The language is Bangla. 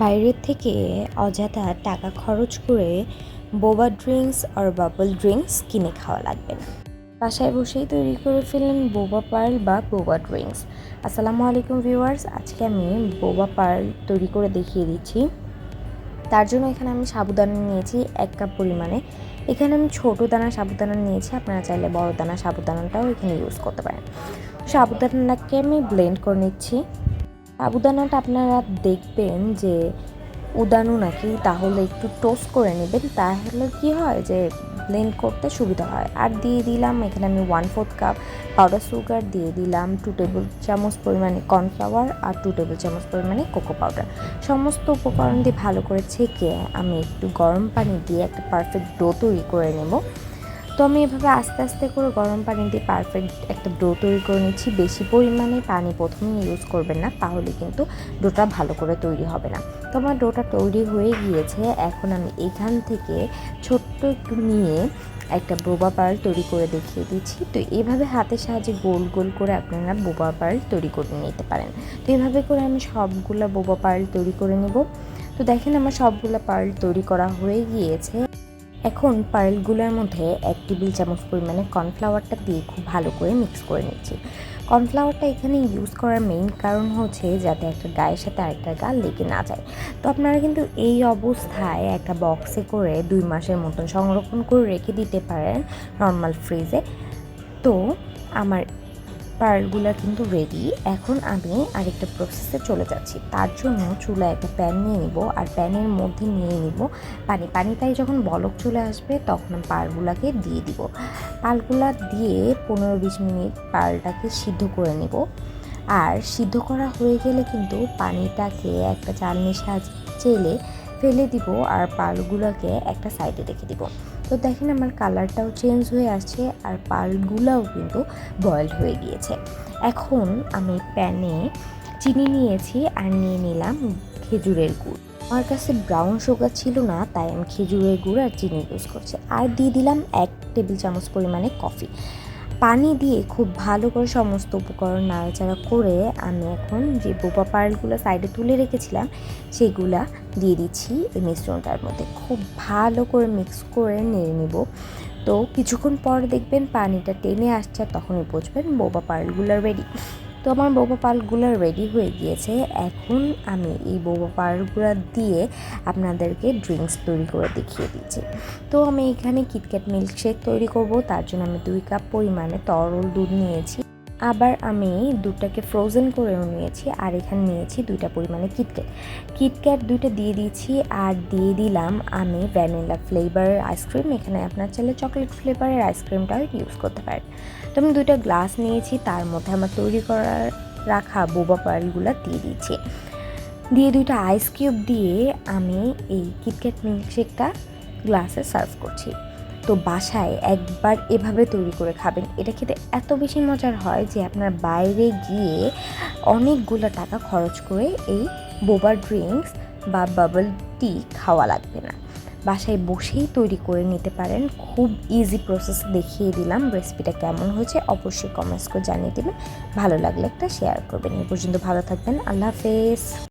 বাইরের থেকে অযথা টাকা খরচ করে বোবা ড্রিঙ্কস আর বাবল ড্রিঙ্কস কিনে খাওয়া লাগবে না। বাসায় বসেই তৈরি করে ফেলেন বোবা পার্ল বা বোবা ড্রিঙ্কস। আসসালামু আলাইকুম ভিউয়ার্স, আজকে আমি বোবা পার্ল তৈরি করে দেখিয়ে দিচ্ছি। তার জন্য এখানে আমি সাবুদানা নিয়েছি এক কাপ পরিমাণে। এখানে আমি ছোটো দানা সাবুদানা নিয়েছি, আপনারা চাইলে বড় দানা সাবুদানাটাও এখানে ইউজ করতে পারেন। সাবুদানাটাকে আমি ব্লেন্ড করে নিচ্ছি। সাবুদানাটা আপনারা দেখবেন যে উদানো নাকি তাহলে একটু টোস্ট করে নেবেন, তাহলে কি হয় যে ব্লেন্ড করতে সুবিধা হয়। আর দিয়ে দিলাম, এখানে আমি one fourth cup powder sugar দিয়ে দিলাম টু টেবিল চামচ পরিমাণে কর্নফ্লাওয়ার আর টু টেবিল চামচ পরিমাণে কোকো পাউডার সমস্ত উপকরণ দিয়ে ভালো করে ছেঁকে আমি একটু গরম পানি দিয়ে একটা পারফেক্ট ডো তৈরি করে নেব। তো আমি এভাবে আস্তে আস্তে করে গরম পানি দিয়ে পারফেক্ট একটা ডো তৈরি করে নিচ্ছি। বেশি পরিমাণে পানি প্রথমে ইউজ করবেন না, তাহলে কিন্তু ডোটা ভালো করে তৈরি হবে না। তো আমার ডোটা তৈরি হয়ে গিয়েছে, এখন আমি এখান থেকে ছোট্ট একটু নিয়ে একটা বোবা পার্ল তৈরি করে দেখিয়ে দিচ্ছি। তো এইভাবে হাতের সাহায্যে গোল গোল করে আপনারা বোবা পার্ল তৈরি করে নিতে পারেন। তো এইভাবে করে আমি সবগুলো বোবা পার্ল তৈরি করে নেব। তো দেখেন আমার সবগুলো পার্ল তৈরি করা হয়ে গিয়েছে। এখন পার্লগুলোর মধ্যে এক টেবিল চামচ পরিমাণে কর্নফ্লাওয়ারটা দিয়ে খুব ভালো করে মিক্স করে নিচ্ছি। কর্নফ্লাওয়ারটা এখানে ইউজ করার মেইন কারণ হচ্ছে যাতে একটা গায়ের সাথে আরেকটা গা লেগে না যায়। তো আপনারা কিন্তু এই অবস্থায় একটা বক্সে করে দুই মাসের মতন সংরক্ষণ করে রেখে দিতে পারেন নর্মাল ফ্রিজে। তো আমার পার্লগুলো কিন্তু রেডি এখন আমি আরেকটা প্রসেসে চলে যাচ্ছি। তার জন্য চুলা একটা প্যান নিয়ে নিব আর প্যানের মধ্যে নিয়ে নিব। পানি পানিটাই যখন বলক চলে আসবে তখন আমি পালগুলাকে দিয়ে দিব। পালগুলা দিয়ে পনেরো বিশ মিনিট পালটাকে সিদ্ধ করে নেব। আর সিদ্ধ করা হয়ে গেলে কিন্তু পানিটাকে একটা চালনির সাহায্যে চেলে ফেলে দিব আর পালগুলোকে একটা সাইডে রেখে দিব। তো দেখেন আমার কালারটাও চেঞ্জ হয়ে আসছে আর পালগুলাও কিন্তু বয়েলড হয়ে গিয়েছে। এখন আমি প্যানে চিনি নিয়েছি আর নিয়ে নিলাম খেজুরের গুড়। আমার কাছে ব্রাউন সুগার ছিল না, তাই আমি খেজুরের গুড় আর চিনি ইউজ করছি। আর দিয়ে দিলাম এক টেবিল চামচ পরিমাণে কফি। পানি দিয়ে খুব ভালো করে সমস্ত উপকরণ নাড়াচাড়া করে আমি এখন যে বোবা পার্লগুলো সাইডে তুলে রেখেছিলাম, সেগুলো দিয়ে দিচ্ছি এই মিশ্রণটার মধ্যে। খুব ভালো করে মিক্স করে নিয়ে নেব। তো কিছুক্ষণ পর দেখবেন পানিটা টেনে আসছে তখনই বুঝবেন বোবা পার্লগুলো রেডি তো আমার বোবা পালগুলো রেডি হয়ে গিয়েছে। এখন আমি এই বোবা পালগুলো দিয়ে আপনাদেরকে ড্রিঙ্কস তৈরি করে দেখিয়ে দিচ্ছি। তো আমি এখানে কিটক্যাট মিল্কশেক তৈরি করব, তার জন্য আমি দুই কাপ পরিমাণে তরল দুধ নিয়েছি। আবার আমি দুধটাকে ফ্রোজেন করেও নিয়েছি আর এখানে নিয়েছি দুইটা পরিমাণে কিটক্যাট কিটক্যাট দুইটা দিয়ে দিয়েছি আর দিয়ে দিলাম আমি ভ্যানিলা ফ্লেভারের আইসক্রিম এখানে আপনার চাইলে চকলেট ফ্লেভারের আইসক্রিমটাও ইউজ করতে পারেন। তো আমি দুইটা গ্লাস নিয়েছি, তার মধ্যে আমার তৈরি করার রাখা বোবা পার্লগুলো দিয়ে দিয়েছি। দিয়ে দুইটা আইস কিউব দিয়ে আমি এই কিটক্যাট মিল্কশেকটা গ্লাসে সার্ভ করছি। তো বাসায় একবার এভাবে তৈরি করে খাবেন। এটা খেতে এত বেশি মজার হয় যে আপনার বাইরে গিয়ে অনেকগুলো টাকা খরচ করে এই বোবা ড্রিঙ্কস বা বাবল টি খাওয়া লাগবে না। বাসায় বসেই তৈরি করে নিতে পারেন। খুব ইজি প্রসেস দেখিয়ে দিলাম রেসিপিটা কেমন হয়েছে। অবশ্যই কমেন্টস করে জানিয়ে দেবেন। ভালো লাগলে একটা শেয়ার করবেন। এ পর্যন্ত ভালো থাকবেন। আল্লাহ হাফেজ।